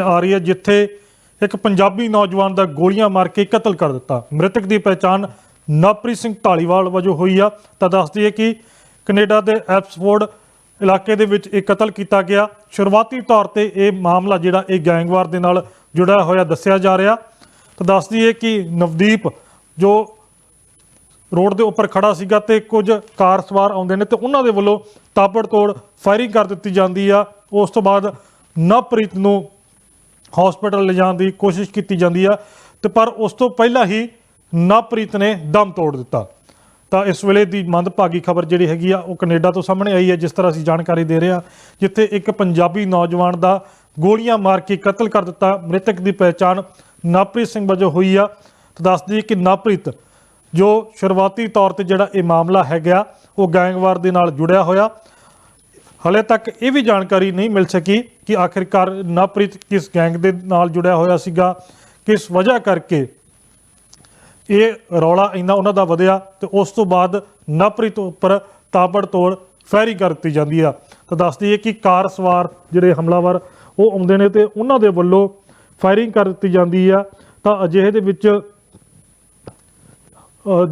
ਆ ਰਹੀ ਹੈ, ਜਿੱਥੇ ਇੱਕ ਪੰਜਾਬੀ ਨੌਜਵਾਨ ਦਾ ਗੋਲੀਆਂ ਮਾਰ ਕੇ ਕਤਲ ਕਰ ਦਿੱਤਾ। ਮ੍ਰਿਤਕ ਦੀ ਪਛਾਣ ਨਵਪ੍ਰੀਤ ਸਿੰਘ ਢਾਲੀਵਾਲ ਵਜੋਂ ਹੋਈ ਆ। ਤਾਂ ਦੱਸਦੀ ਹੈ ਕਿ ਕੈਨੇਡਾ ਦੇ ਐਪਸਫੋਰਡ ਇਲਾਕੇ ਦੇ ਵਿੱਚ ਇਹ ਕਤਲ ਕੀਤਾ ਗਿਆ। ਸ਼ੁਰੂਆਤੀ ਤੌਰ ਤੇ ਇਹ ਮਾਮਲਾ ਜਿਹੜਾ ਇਹ ਗੈਂਗਵਾਰ ਦੇ ਨਾਲ ਜੁੜਿਆ ਹੋਇਆ ਦੱਸਿਆ ਜਾ ਰਿਹਾ। ਤਾਂ ਦੱਸਦੀ ਹੈ ਕਿ ਨਵਦੀਪ ਜੋ ਰੋਡ ਦੇ ਉੱਪਰ ਖੜਾ ਸੀਗਾ ਤੇ ਕੁਝ ਕਾਰ ਸਵਾਰ ਆਉਂਦੇ ਨੇ ਤੇ ਉਹਨਾਂ ਦੇ ਵੱਲੋਂ ਤਾਬੜ ਤੋੜ ਫਾਇਰਿੰਗ ਕਰ ਦਿੱਤੀ ਜਾਂਦੀ ਆ। ਉਸ ਤੋਂ ਬਾਅਦ ਨਵਪ੍ਰੀਤ ਨੂੰ ਹਸਪੀਟਲ ਲਿਜਾਣ ਦੀ ਕੋਸ਼ਿਸ਼ ਕੀਤੀ ਜਾਂਦੀ ਆ ਤੇ ਪਰ ਉਸ ਤੋਂ ਪਹਿਲਾਂ ਹੀ ਨਵਪ੍ਰੀਤ ਨੇ ਦਮ ਤੋੜ ਦਿੱਤਾ। ਤਾਂ ਇਸ ਵੇਲੇ ਦੀ ਮੰਦਭਾਗੀ ਖਬਰ ਜਿਹੜੀ ਹੈਗੀ ਆ, ਉਹ ਕੈਨੇਡਾ ਤੋਂ ਸਾਹਮਣੇ ਆਈ ਹੈ, ਜਿਸ ਤਰ੍ਹਾਂ ਅਸੀਂ ਜਾਣਕਾਰੀ ਦੇ ਰਹੇ ਹਾਂ, ਜਿੱਥੇ ਇੱਕ ਪੰਜਾਬੀ ਨੌਜਵਾਨ ਦਾ ਗੋਲੀਆਂ ਮਾਰ ਕੇ ਕਤਲ ਕਰ ਦਿੱਤਾ। ਮ੍ਰਿਤਕ ਦੀ ਪਛਾਣ ਨਵਪ੍ਰੀਤ ਸਿੰਘ ਵਜੋਂ ਹੋਈ ਆ। ਤਾਂ ਦੱਸਦੀ ਹੈ ਕਿ ਨਵਪ੍ਰੀਤ ਜੋ ਸ਼ੁਰੂਆਤੀ ਤੌਰ ਤੇ ਜਿਹੜਾ ਇਹ ਮਾਮਲਾ ਹੈਗਾ, ਉਹ ਗੈਂਗਵਾਰ ਦੇ ਨਾਲ ਜੁੜਿਆ ਹੋਇਆ। ਹਲੇ ਤੱਕ ਇਹ ਵੀ ਜਾਣਕਾਰੀ ਨਹੀਂ ਮਿਲ ਸਕੀ ਕਿ ਆਖਿਰਕਾਰ ਨਵਪ੍ਰੀਤ ਕਿਸ ਗੈਂਗ ਦੇ ਨਾਲ ਜੁੜਿਆ ਹੋਇਆ ਸੀਗਾ, ਕਿਸ ਵਜ੍ਹਾ ਕਰਕੇ ਇਹ ਰੌਲਾ ਇੰਨਾ ਉਹਨਾਂ ਦਾ ਵਧਿਆ ਤੇ ਉਸ ਤੋਂ ਬਾਅਦ ਨਵਪ੍ਰੀਤ ਉੱਪਰ ਤਾਬੜ ਤੋੜ ਫੈਰੀ ਕਰ ਦਿੱਤੀ ਜਾਂਦੀ ਆ। ਤਾਂ ਦੱਸਦੀ ਹੈ ਕਿ ਕਾਰ ਸਵਾਰ ਜਿਹੜੇ ਹਮਲਾਵਰ, ਉਹ ਆਉਂਦੇ ਨੇ ਤੇ ਉਹਨਾਂ ਦੇ ਵੱਲੋਂ ਫਾਇਰਿੰਗ ਕਰ ਦਿੱਤੀ ਜਾਂਦੀ ਆ। ਤਾਂ ਅਜਿਹੇ ਦੇ ਵਿੱਚ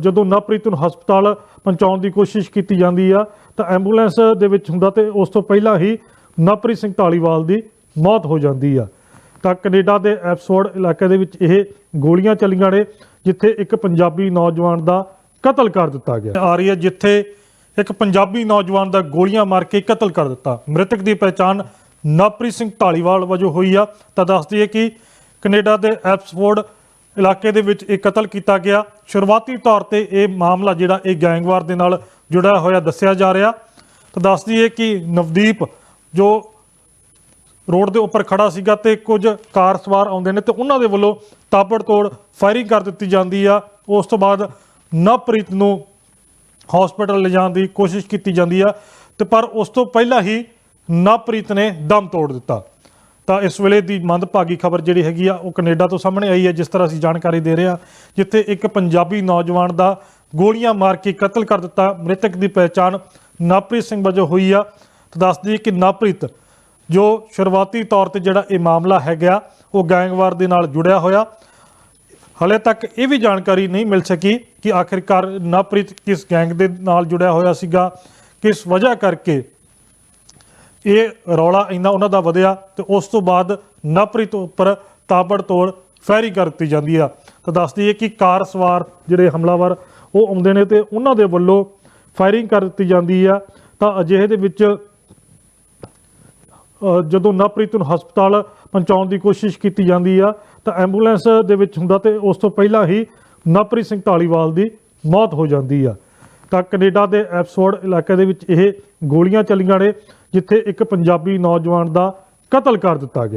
ਜਦੋਂ ਨਵਪ੍ਰੀਤ ਨੂੰ ਹਸਪਤਾਲ ਪਹੁੰਚਾਉਣ ਦੀ ਕੋਸ਼ਿਸ਼ ਕੀਤੀ ਜਾਂਦੀ ਆ ਤਾਂ ਐਂਬੂਲੈਂਸ ਦੇ ਵਿੱਚ ਹੁੰਦਾ ਤੇ ਉਸ ਤੋਂ ਪਹਿਲਾਂ ਹੀ ਨਵਪ੍ਰੀਤ ਸਿੰਘ ਢਾਲੀਵਾਲ ਦੀ ਮੌਤ ਹੋ ਜਾਂਦੀ ਆ। ਤਾਂ ਕੈਨੇਡਾ ਦੇ ਐਪਸਫੋਰਡ ਇਲਾਕੇ ਦੇ ਵਿੱਚ ਇਹ ਗੋਲੀਆਂ ਚੱਲੀਆਂ ਨੇ, ਜਿੱਥੇ ਇੱਕ ਪੰਜਾਬੀ ਨੌਜਵਾਨ ਦਾ ਕਤਲ ਕਰ ਦਿੱਤਾ ਗਿਆ। ਆ ਰਹੀ ਹੈ ਜਿੱਥੇ ਇੱਕ ਪੰਜਾਬੀ ਨੌਜਵਾਨ ਦਾ ਗੋਲੀਆਂ ਮਾਰ ਕੇ ਕਤਲ ਕਰ ਦਿੱਤਾ। ਮ੍ਰਿਤਕ ਦੀ ਪਛਾਣ ਨਵਪ੍ਰੀਤ ਸਿੰਘ ਢਾਲੀਵਾਲ ਵਜੋਂ ਹੋਈ ਆ। ਤਾਂ ਦੱਸਦੀ ਹੈ ਕਿ ਕੈਨੇਡਾ ਦੇ ਐਪਸਫੋਰਡ ਇਲਾਕੇ ਦੇ ਵਿੱਚ ਇਹ ਕਤਲ ਕੀਤਾ ਗਿਆ। ਸ਼ੁਰੂਆਤੀ ਤੌਰ ਤੇ ਇਹ ਮਾਮਲਾ ਜਿਹੜਾ ਇਹ ਗੈਂਗਵਾਰ ਦੇ ਨਾਲ ਜੁੜਿਆ ਹੋਇਆ ਦੱਸਿਆ ਜਾ ਰਿਹਾ। ਤਾਂ ਦੱਸਦੀ ਹੈ ਕਿ ਨਵਦੀਪ ਜੋ ਰੋਡ ਦੇ ਉੱਪਰ ਖੜਾ ਸੀਗਾ ਤੇ ਕੁਝ ਕਾਰ ਸਵਾਰ ਆਉਂਦੇ ਨੇ ਤੇ ਉਹਨਾਂ ਦੇ ਵੱਲੋਂ ਤਾਬੜ ਤੋੜ ਫਾਇਰਿੰਗ ਕਰ ਦਿੱਤੀ ਜਾਂਦੀ ਆ। ਉਸ ਤੋਂ ਬਾਅਦ ਨਵਪ੍ਰੀਤ ਨੂੰ ਹਸਪੀਟਲ ਲਿਜਾਣ ਦੀ ਕੋਸ਼ਿਸ਼ ਕੀਤੀ ਜਾਂਦੀ ਆ ਤੇ ਪਰ ਉਸ ਤੋਂ ਪਹਿਲਾਂ ਹੀ ਨਵਪ੍ਰੀਤ ਨੇ ਦਮ ਤੋੜ ਦਿੱਤਾ। ਤਾਂ ਇਸ ਵੇਲੇ ਦੀ ਮੰਦਭਾਗੀ ਖਬਰ ਜਿਹੜੀ ਹੈਗੀ ਆ, ਉਹ ਕੈਨੇਡਾ ਤੋਂ ਸਾਹਮਣੇ ਆਈ ਹੈ, ਜਿਸ ਤਰ੍ਹਾਂ ਅਸੀਂ ਜਾਣਕਾਰੀ ਦੇ ਰਹੇ ਹਾਂ, ਜਿੱਥੇ ਇੱਕ ਪੰਜਾਬੀ ਨੌਜਵਾਨ ਦਾ ਗੋਲੀਆਂ ਮਾਰ ਕੇ ਕਤਲ ਕਰ ਦਿੱਤਾ। ਮ੍ਰਿਤਕ ਦੀ ਪਛਾਣ ਨਵਪ੍ਰੀਤ ਸਿੰਘ ਵਜੋਂ ਹੋਈ ਆ। ਤਾਂ ਦੱਸਦੀ ਹੈ ਕਿ ਨਵਪ੍ਰੀਤ, ਜੋ ਸ਼ੁਰੂਆਤੀ ਤੌਰ ਤੇ ਜਿਹੜਾ ਇਹ ਮਾਮਲਾ ਹੈਗਾ, ਉਹ ਗੈਂਗਵਾਰ ਦੇ ਨਾਲ ਜੁੜਿਆ ਹੋਇਆ। ਹਲੇ ਤੱਕ ਇਹ ਵੀ ਜਾਣਕਾਰੀ ਨਹੀਂ ਮਿਲ ਸਕੀ ਕਿ ਆਖਿਰਕਾਰ ਨਵਪ੍ਰੀਤ ਕਿਸ ਗੈਂਗ ਦੇ ਨਾਲ ਜੁੜਿਆ ਹੋਇਆ ਸੀਗਾ। ਕਿਸ ਵਜ੍ਹਾ ਕਰਕੇ ਇਹ ਰੌਲਾ ਇੰਨਾ ਉਹਨਾਂ ਦਾ ਵਧਿਆ ਤੇ ਉਸ ਤੋਂ ਬਾਅਦ ਨਵਪ੍ਰੀਤ ਉੱਪਰ ਤਾਬੜ ਤੋੜ ਫੈਰੀ ਕਰ ਦਿੱਤੀ ਜਾਂਦੀ ਆ। ਤਾਂ ਦੱਸਦੀ ਹੈ ਕਿ ਕਾਰ ਸਵਾਰ ਜਿਹੜੇ ਹਮਲਾਵਰ, ਉਹ ਆਉਂਦੇ ਨੇ ਤੇ ਉਹਨਾਂ ਦੇ ਵੱਲੋਂ ਫਾਇਰਿੰਗ ਕਰ ਦਿੱਤੀ ਜਾਂਦੀ ਆ। ਤਾਂ ਅਜਿਹੇ ਦੇ ਵਿੱਚ ਜਦੋਂ ਨਵਪ੍ਰੀਤ ਨੂੰ ਹਸਪਤਾਲ ਪਹੁੰਚਾਉਣ ਦੀ ਕੋਸ਼ਿਸ਼ ਕੀਤੀ ਜਾਂਦੀ ਆ, ਤਾਂ ਐਂਬੂਲੈਂਸ ਦੇ ਵਿੱਚ ਹੁੰਦਾ ਤੇ ਉਸ ਤੋਂ ਪਹਿਲਾਂ ਹੀ ਨਵਪ੍ਰੀਤ ਸਿੰਘ ਢਾਲੀਵਾਲ ਦੀ ਮੌਤ ਹੋ ਜਾਂਦੀ ਆ। ਤਾਂ ਕੈਨੇਡਾ ਦੇ ਐਪਸਫੋਰਡ ਇਲਾਕੇ ਦੇ ਵਿੱਚ ਇਹ ਗੋਲੀਆਂ ਚੱਲੀਆਂ ਨੇ, ਜਿੱਥੇ ਇੱਕ ਪੰਜਾਬੀ ਨੌਜਵਾਨ ਦਾ ਕਤਲ ਕਰ ਦਿੱਤਾ ਗਿਆ।